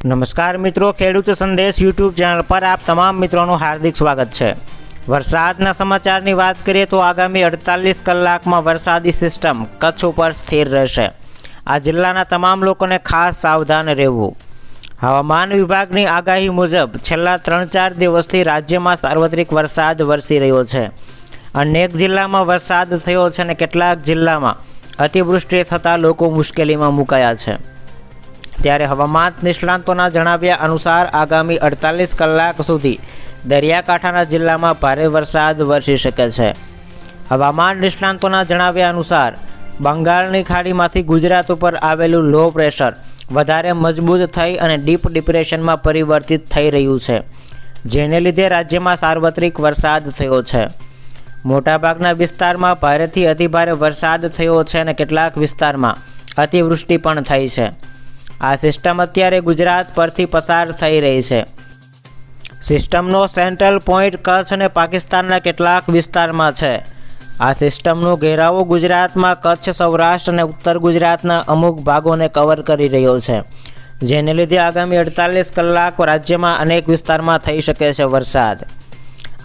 નમસ્કાર મિત્રો, ખેડૂત સંદેશ યુટ્યુબ ચેનલ પર આપ તમામ મિત્રોનું હાર્દિક સ્વાગત છે. વરસાદના સમાચારની વાત કરીએ તો આગામી અડતાલીસ કલાકમાં વરસાદી સિસ્ટમ કચ્છ ઉપર સ્થિર રહેશે. આ જિલ્લાના તમામ લોકોને ખાસ સાવધાન રહેવું. હવામાન વિભાગની આગાહી મુજબ છેલ્લા ત્રણ ચાર દિવસથી રાજ્યમાં સાર્વત્રિક વરસાદ વરસી રહ્યો છે. અનેક જિલ્લામાં વરસાદ થયો છે અને કેટલાક જિલ્લામાં અતિવૃષ્ટિ થતાં લોકો મુશ્કેલીમાં મુકાયા છે. ત્યારે હવામાન નિષ્ણાંતોના જણાવ્યા અનુસાર આગામી અડતાલીસ કલાક સુધી દરિયાકાંઠાના જિલ્લામાં ભારે વરસાદ વરસી શકે છે. હવામાન નિષ્ણાંતોના જણાવ્યા અનુસાર બંગાળની ખાડીમાંથી ગુજરાત ઉપર આવેલું લો પ્રેશર વધારે મજબૂત થઈ અને ડીપ ડિપ્રેશનમાં પરિવર્તિત થઈ રહ્યું છે, જેને લીધે રાજ્યમાં સાર્વત્રિક વરસાદ થયો છે. મોટાભાગના વિસ્તારમાં ભારેથી અતિભારે વરસાદ થયો છે અને કેટલાક વિસ્તારમાં અતિવૃષ્ટિ પણ થઈ છે. આ સિસ્ટમ અત્યારે ગુજરાત પરથી પસાર થઈ રહી છે. સિસ્ટમનો સેન્ટ્રલ પોઈન્ટ કચ્છ અને પાકિસ્તાનના કેટલાક વિસ્તારમાં છે. આ સિસ્ટમનો ઘેરાવો ગુજરાતમાં કચ્છ, સૌરાષ્ટ્ર અને ઉત્તર ગુજરાતના અમુક ભાગોને કવર કરી રહ્યો છે. જેને લીધે આગામી અડતાલીસ કલાક રાજ્યમાં અનેક વિસ્તારમાં થઈ શકે છે વરસાદ.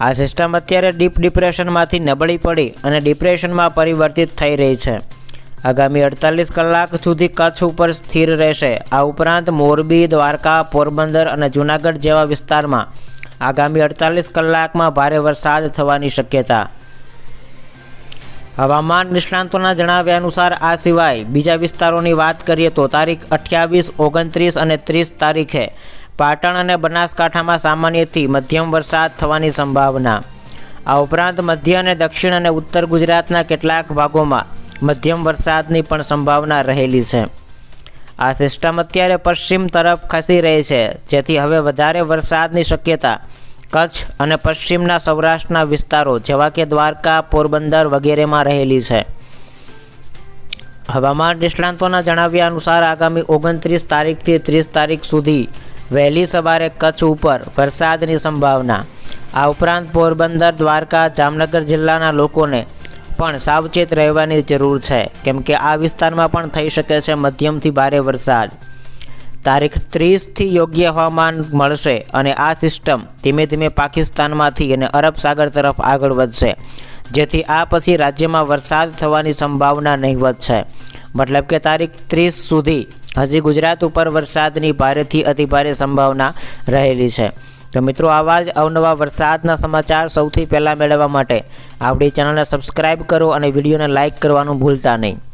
આ સિસ્ટમ અત્યારે ડીપ ડિપ્રેશનમાંથી નબળી પડી અને ડિપ્રેશનમાં પરિવર્તિત થઈ રહી છે. આગામી અડતાલીસ કલાક સુધી કચ્છ ઉપર સ્થિર રહેશે. આ ઉપરાંત મોરબી, દ્વારકા, પોરબંદર અને જૂનાગઢ જેવા વિસ્તારમાં આગામી અડતાલીસ કલાકમાં ભારે વરસાદ થવાની શક્યતા. હવામાન નિષ્ણાંતોના જણાવ્યા અનુસાર આ સિવાય બીજા વિસ્તારોની વાત કરીએ તો તારીખ અઠ્યાવીસ, ઓગણત્રીસ અને ત્રીસ તારીખે પાટણ અને બનાસકાંઠામાં સામાન્યથી મધ્યમ વરસાદ થવાની સંભાવના. આ ઉપરાંત મધ્ય અને દક્ષિણ અને ઉત્તર ગુજરાતના કેટલાક ભાગોમાં મધ્યમ વરસાદની પણ સંભાવના રહેલી છે. આ સિસ્ટમ અત્યારે પશ્ચિમ તરફ ખસી રહી છે, જેથી હવે વધારે વરસાદની શક્યતા કચ્છ અને પશ્ચિમના સૌરાષ્ટ્રના વિસ્તારો જેવા કે દ્વારકા, પોરબંદર વગેરેમાં રહેલી છે. હવામાન નિષ્ણાંતોના જણાવ્યા અનુસાર આગામી ઓગણત્રીસ તારીખથી ત્રીસ તારીખ સુધી વહેલી સવારે કચ્છ ઉપર વરસાદની સંભાવના. આ ઉપરાંત પોરબંદર, દ્વારકા, જામનગર જિલ્લાના લોકોને પણ સાવચેત રહેવાની જરૂર છે, કેમ કે આ વિસ્તારમાં પણ થઈ શકે છે મધ્યમથી ભારે વરસાદ. તારીખ ત્રીસથી યોગ્ય હવામાન મળશે અને આ સિસ્ટમ ધીમે ધીમે પાકિસ્તાનમાંથી અને અરબ સાગર તરફ આગળ વધશે, જેથી આ પછી રાજ્યમાં વરસાદ થવાની સંભાવના નહીવત છે મતલબ કે તારીખ ત્રીસ સુધી હજી ગુજરાત ઉપર વરસાદની ભારેથી અતિભારે સંભાવના રહેલી છે. તો મિત્રો, આવા જ અવનવા વરસાદના સમાચાર સૌથી પહેલાં મેળવવા માટે આપણી ચેનલને સબસ્ક્રાઈબ કરો અને વિડીયોને લાઇક કરવાનું ભૂલતા નહીં.